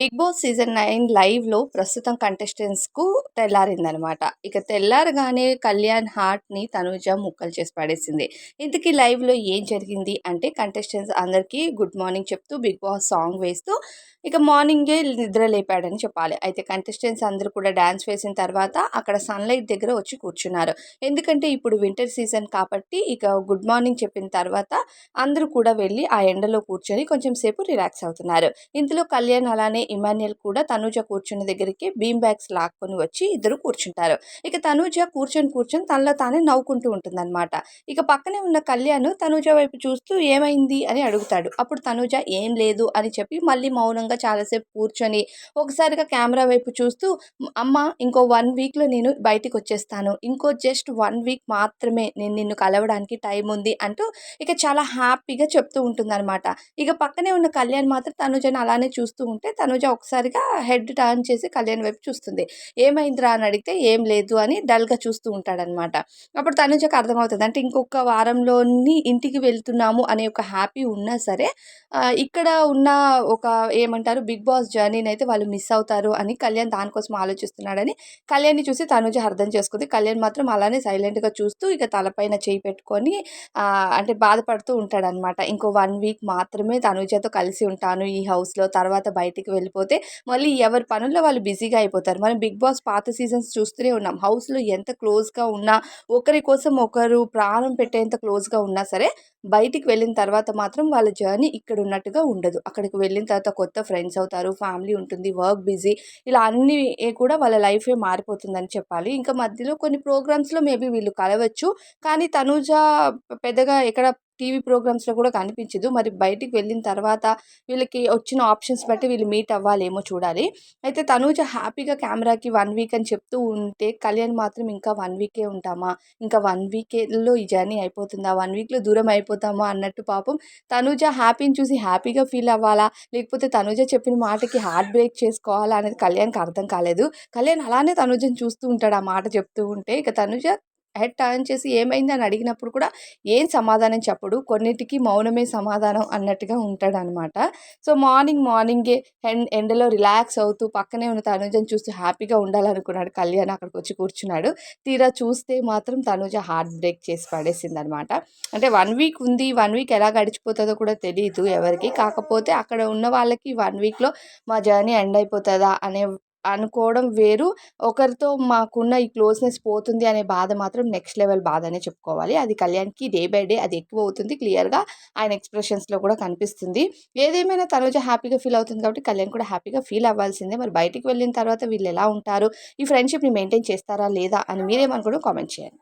Big boss season nine లైవ్లో ప్రస్తుతం కంటెస్టెంట్స్కు తెల్లారిందనమాట ఇక తెల్లారగానే కళ్యాణ్ హార్ట్ని తనుజ ముక్కలు చేసి పడేసింది. ఇంతకీ లైవ్లో ఏం జరిగింది అంటే కంటెస్టెంట్స్ అందరికీ గుడ్ మార్నింగ్ చెప్తూ బిగ్ బాస్ సాంగ్ వేస్తూ ఇక మార్నింగే నిద్ర లేపాడని చెప్పాలి. అయితే కంటెస్టెంట్స్ అందరూ కూడా డ్యాన్స్ వేసిన తర్వాత అక్కడ సన్లైట్ దగ్గర వచ్చి కూర్చున్నారు. ఎందుకంటే ఇప్పుడు వింటర్ సీజన్ కాబట్టి ఇక గుడ్ మార్నింగ్ చెప్పిన తర్వాత అందరూ కూడా వెళ్ళి ఆ ఎండలో కూర్చొని కొంచెం సేపు రిలాక్స్ అవుతున్నారు. ఇందులో కళ్యాణ్ అలానే ఇమాన్యుయల్ కూడా తనూజ కూర్చున్న దగ్గరికి బీమ్ బ్యాగ్స్ లాక్కొని వచ్చి ఇద్దరు కూర్చుంటారు. ఇక తనూజ కూర్చొని కూర్చొని తనలో తానే నవ్వుకుంటూ ఉంటుందన్నమాట. ఇక పక్కనే ఉన్న కళ్యాణ్ తనూజ వైపు చూస్తూ ఏమైంది అని అడుగుతాడు. అప్పుడు తనూజ ఏం లేదు అని చెప్పి మళ్ళీ మౌనంగా చాలాసేపు కూర్చొని ఒకసారిగా కెమెరా వైపు చూస్తూ అమ్మ ఇంకో వన్ వీక్లో నేను బయటికి వచ్చేస్తాను. ఇంకో జస్ట్ వన్ వీక్ మాత్రమే నేను నిన్ను కలవడానికి టైం ఉంది అంటూ ఇక చాలా హ్యాపీగా చెప్తూ ఉంటుందన్నమాట. ఇక పక్కనే ఉన్న కళ్యాణ్ మాత్రం తనుజని అలానే చూస్తూ ఉంటే తనుజ తనుజ ఒకసారిగా హెడ్ టర్న్ చేసి కళ్యాణ్ వైపు చూస్తుంది. ఏమైందిరా అని అడిగితే ఏం లేదు అని డల్గా చూస్తూ ఉంటాడనమాట అప్పుడు తనుజకు అర్థమవుతుంది. అంటే ఇంకొక వారంలోని ఇంటికి వెళ్తున్నాము అనే ఒక హ్యాపీ ఉన్నా సరే ఇక్కడ ఉన్న ఒక ఏమంటారు బిగ్ బాస్ జర్నీని అయితే వాళ్ళు మిస్ అవుతారు అని కళ్యాణ్ దానికోసం ఆలోచిస్తున్నాడని కళ్యాణ్ని చూసి తనుజ అర్థం చేసుకుంది. కళ్యాణ్ మాత్రం అలానే సైలెంట్గా చూస్తూ ఇక తలపైన చేయి పెట్టుకొని అంటే బాధపడుతూ ఉంటాడనమాట ఇంకో వన్ వీక్ మాత్రమే తనుజతో కలిసి ఉంటాను ఈ హౌస్లో. తర్వాత బయటికి వెళ్ళి వెళ్ళిపోతే మళ్ళీ ఎవరి పనుల్లో వాళ్ళు బిజీగా అయిపోతారు. మనం బిగ్ బాస్ పాత సీజన్స్ చూస్తూనే ఉన్నాం. హౌస్లో ఎంత క్లోజ్గా ఉన్నా ఒకరి కోసం ఒకరు ప్రాణం పెట్టేంత క్లోజ్గా ఉన్నా సరే బయటికి వెళ్ళిన తర్వాత మాత్రం వాళ్ళ జర్నీ ఇక్కడ ఉన్నట్టుగా ఉండదు. అక్కడికి వెళ్ళిన తర్వాత కొత్త ఫ్రెండ్స్ అవుతారు ఫ్యామిలీ ఉంటుంది వర్క్ బిజీ ఇలా అన్నీ కూడా వాళ్ళ లైఫే మారిపోతుందని చెప్పాలి. ఇంకా మధ్యలో కొన్ని ప్రోగ్రామ్స్లో మేబీ వీళ్ళు కలవచ్చు. కానీ తనూజ పెద్దగా ఎక్కడ టీవీ ప్రోగ్రామ్స్లో కూడా కనిపించదు. మరి బయటికి వెళ్ళిన తర్వాత వీళ్ళకి వచ్చిన ఆప్షన్స్ బట్టి వీళ్ళు మీట్ అవ్వాలేమో చూడాలి. అయితే తనూజ హ్యాపీగా కెమెరాకి వన్ వీక్ అని చెప్తూ ఉంటే కళ్యాణ్ మాత్రం ఇంకా వన్ వీకే ఉంటామా? ఇంకా వన్ వీకేలో ఈ జర్నీ అయిపోతుందా? వన్ వీక్లో దూరం అయిపోతామా? అన్నట్టు పాపం తనూజ హ్యాపీని చూసి హ్యాపీగా ఫీల్ అవ్వాలా? లేకపోతే తనూజ చెప్పిన మాటకి హార్ట్ బ్రేక్ చేసుకోవాలా అనేది కళ్యాణ్కి అర్థం కాలేదు. కళ్యాణ్ అలానే తనుజని చూస్తూ ఉంటాడు. ఆ మాట చెప్తూ ఉంటే ఇక తనుజ హెడ్ టర్న్ చేసి ఏమైంది అని అడిగినప్పుడు కూడా ఏం సమాధానం చెప్పడు కొన్నిటికి మౌనమే సమాధానం అన్నట్టుగా ఉంటాడనమాట. సో మార్నింగ్ మార్నింగే ఎండ్ ఎండలో రిలాక్స్ అవుతూ పక్కనే ఉన్న తనుజని చూస్తూ హ్యాపీగా ఉండాలనుకున్నాడు కళ్యాణ్ అక్కడికి వచ్చి కూర్చున్నాడు. తీరా చూస్తే మాత్రం తనుజ హార్ట్ బ్రేక్ చేసి పడేసింది అనమాట అంటే వన్ వీక్ ఉంది వన్ వీక్ ఎలా గడిచిపోతుందో కూడా తెలియదు ఎవరికి. కాకపోతే అక్కడ ఉన్న వాళ్ళకి వన్ వీక్లో మా జర్నీ ఎండ్ అయిపోతుందా అనే అనుకోవడం వేరు. ఒకరితో మాకున్న ఈ క్లోజ్నెస్ పోతుంది అనే బాధ మాత్రం నెక్స్ట్ లెవెల్ బాధ అనే చెప్పుకోవాలి. అది కళ్యాణ్కి డే బై డే అది ఎక్కువ అవుతుంది క్లియర్గా ఆయన ఎక్స్ప్రెషన్స్లో కూడా కనిపిస్తుంది. ఏదేమైనా తనుజ హ్యాపీగా ఫీల్ అవుతుంది కాబట్టి కళ్యాణ్ కూడా హ్యాపీగా ఫీల్ అవ్వాల్సిందే. మరి బయటికి వెళ్ళిన తర్వాత వీళ్ళు ఎలా ఉంటారు? ఈ ఫ్రెండ్షిప్ని మెయింటైన్ చేస్తారా లేదా అని మీరేమనుకోవడం కామెంట్ చేయండి.